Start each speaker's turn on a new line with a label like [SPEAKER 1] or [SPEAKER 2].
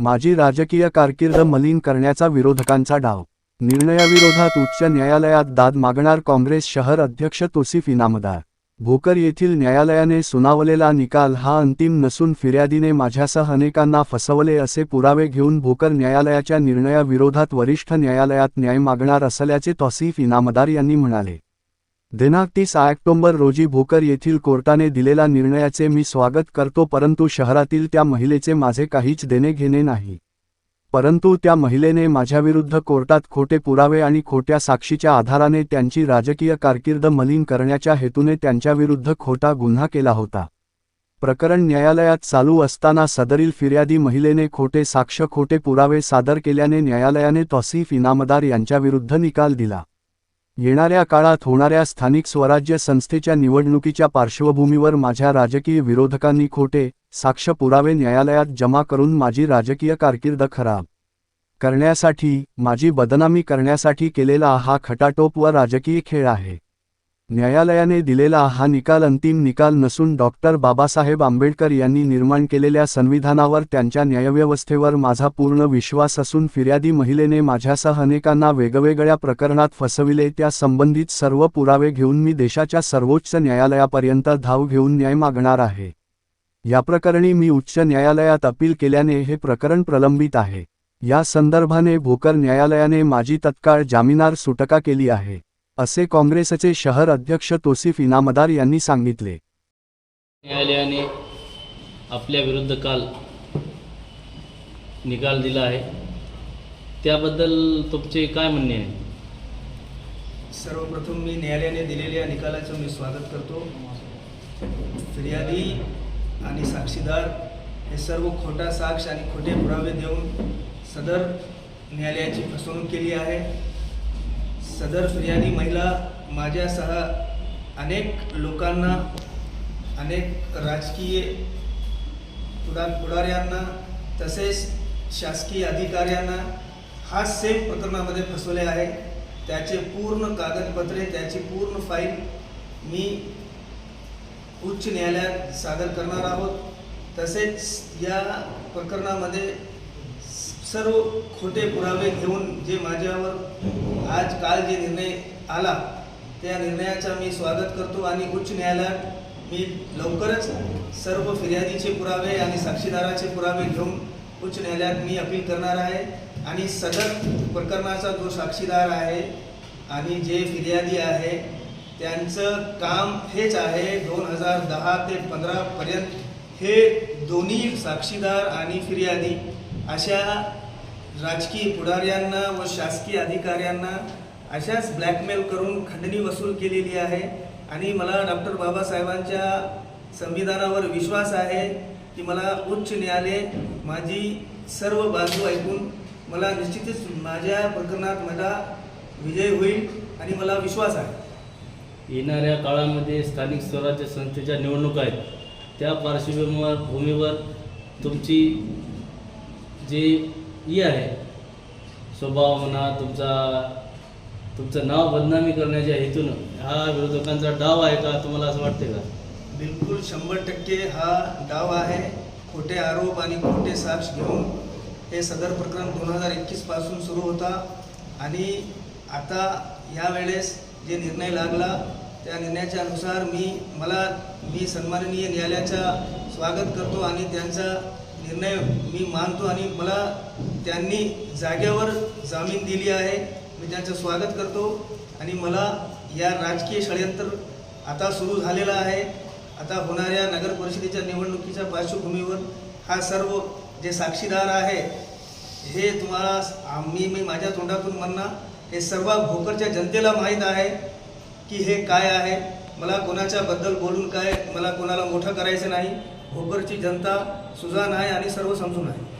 [SPEAKER 1] माझी राजकीय कारकीर्द मलिन करण्याचा विरोधकांचा डाव. निर्णयाविरोधात उच्च न्यायालयात दाद मागणार काँग्रेस शहर अध्यक्ष तोसिफ इनामदार. भोकर येथील न्यायालयाने सुनावलेला निकाल हा अंतिम नसून फिर्यादीने माझ्यासह अनेकांना फसवले असे पुरावे घेऊन भोकर न्यायालयाच्या निर्णयाविरोधात वरिष्ठ न्यायालयात न्याय मागणार असल्याचे तौसिफ इनामदार यांनी म्हणाले. दिनांक तीस ऑक्टोंबर रोजी भोकर येथील कोर्टाने दिलेल्या निर्णयाचे मी स्वागत करतो परंतु शहरातील त्या महिलेचे माझे काहीच देणे घेणे नाही. परंतु त्या महिलेने माझ्याविरुद्ध कोर्टात खोटे पुरावे आणि खोट्या साक्षीच्या आधाराने त्यांची राजकीय कारकीर्द मलिन करण्याच्या हेतूने त्यांच्याविरुद्ध खोटा गुन्हा केला होता. प्रकरण न्यायालयात चालू असताना सदरील फिर्यादी महिलेने खोटे साक्ष खोटे पुरावे सादर केल्याने न्यायालयाने तौसिफ इनामदार यांच्याविरुद्ध निकाल दिला. येणाऱ्या काळात होणाऱ्या स्थानिक स्वराज्य संस्थेच्या निवडणुकीच्या पार्श्वभूमीवर माझ्या राजकीय विरोधकांनी खोटे साक्ष पुरावे न्यायालयात जमा करून माझी राजकीय कारकीर्द खराब करण्यासाठी माझी बदनामी करण्यासाठी केलेला हा खटाटोप व राजकीय खेळ आहे. न्यायालयाने दिलेला हा निकाल अंतिम निकाल नसून डॉक्टर बाबासाहेब आंबेडकर यांनी निर्माण केलेल्या संविधानावर त्यांच्या न्यायव्यवस्थेवर माझा पूर्ण विश्वास असून फिर्यादी महिलेने माझ्यासह अनेकांना वेगवेगळ्या प्रकरणात फसविले त्या संबंधित सर्व पुरावे घेऊन मी देशाच्या सर्वोच्च न्यायालयापर्यंत धाव घेऊन न्याय मागणार आहे. या प्रकरणी मी उच्च न्यायालयात अपील केल्याने हे प्रकरण प्रलंबित आहे. या संदर्भाने भोकर न्यायालयाने माझी तत्काळ जामिनार सुटका केली आहे. असे काँग्रेसचे शहर अध्यक्ष तोसिफ इनामदार यांनी सांगितले.
[SPEAKER 2] न्यायालयाने आपल्या विरुद्ध काल निकाल दिला आहे. त्याबद्दल तुमचे काय म्हणणे आहे?
[SPEAKER 3] सर्वप्रथम मी न्यायालयाने दिलेल्या निकालाचं मी स्वागत करतो. फिर्यादी आणि साक्षीदार हे सर्व खोटा साक्ष आणि खोटे पुरावे देऊन सदर न्यायालयाची फसवणूक केली आहे. सदर फिर्यादी महिला माझ्यासह अनेक लोकांना अनेक राजकीय पुढा पुढाऱ्यांना तसेच शासकीय अधिकाऱ्यांना हा सेम प्रकरणामध्ये फसवले आहे. त्याचे पूर्ण कागदपत्रे त्याची पूर्ण फाईल मी उच्च न्यायालयात सादर करणार आहोत. तसेच या प्रकरणामध्ये सर्व खोटे पुरावे घेऊन जे माझ्यावर आज काल जे निर्णय आला त्या निर्णयाचा मी स्वागत करतो आणि उच्च न्यायालयात मी लवकरच सर्व फिर्यादीचे पुरावे आणि साक्षीदाराचे पुरावे घेऊन उच्च न्यायालयात मी अपील करणार आहे. आणि सदर प्रकरणाचा जो साक्षीदार आहे आणि जे फिर्यादी आहे त्यांचं काम हेच आहे दोन हजार दहा ते पंधरापर्यंत हे दोन्ही साक्षीदार आणि फिर्यादी अशा राजकीय पुढाऱ्यांना व शासकीय अधिकाऱ्यांना अशाच ब्लॅकमेल करून खंडणी वसूल केलेली आहे. आणि मला डॉक्टर बाबासाहेबांच्या संविधानावर विश्वास आहे की मला उच्च न्यायालय माझी सर्व बाजू ऐकून मला निश्चितच माझ्या प्रकरणात मला विजय होईल आणि मला विश्वास आहे.
[SPEAKER 2] येणाऱ्या काळामध्ये स्थानिक स्वराज्य संस्थेच्या निवडणुका आहेत. त्या पार्श्वभूमीवर भूमीवर तुमची जे ही आहे स्वभाव म्हणा तुमचा तुमचं नाव बदनामी करण्याच्या हेतूनं हा विरोधकांचा डाव आहे का तुम्हाला असं वाटते का?
[SPEAKER 3] बिलकुल शंभर टक्के हा डाव आहे. खोटे आरोप आणि खोटे साक्ष घेऊन हे सदर प्रकरण दोन हजार एकवीसपासून सुरू होता. आणि आता यावेळेस जे निर्णय लागला त्या निर्णयाच्या अनुसार मी मला मी सन्माननीय न्यायालयाच्या स्वागत करतो आणि त्यांचा निर्णय मी मानतो आणि मला त्यांनी जागेवर जामीन दिली आहे. मी त्यांचं स्वागत करतो आणि मला या राजकीय षडयंत्र आता सुरू झालेलं आहे. आता होणाऱ्या नगर परिषदेच्या निवडणुकीच्या पार्श्वभूमीवर हा सर्व जे साक्षीदार आहे हे तुम्हाला आम्ही मी माझ्या तोंडातून म्हणणं हे सर्व भोकरच्या जनतेला माहीत आहे की हे काय आहे? मला कोणाच्याबद्दल बोलून काय? मला कोणाला मोठं करायचं नाही? भोकरची जनता सुजान आहे आणि सर्व समजून आहे.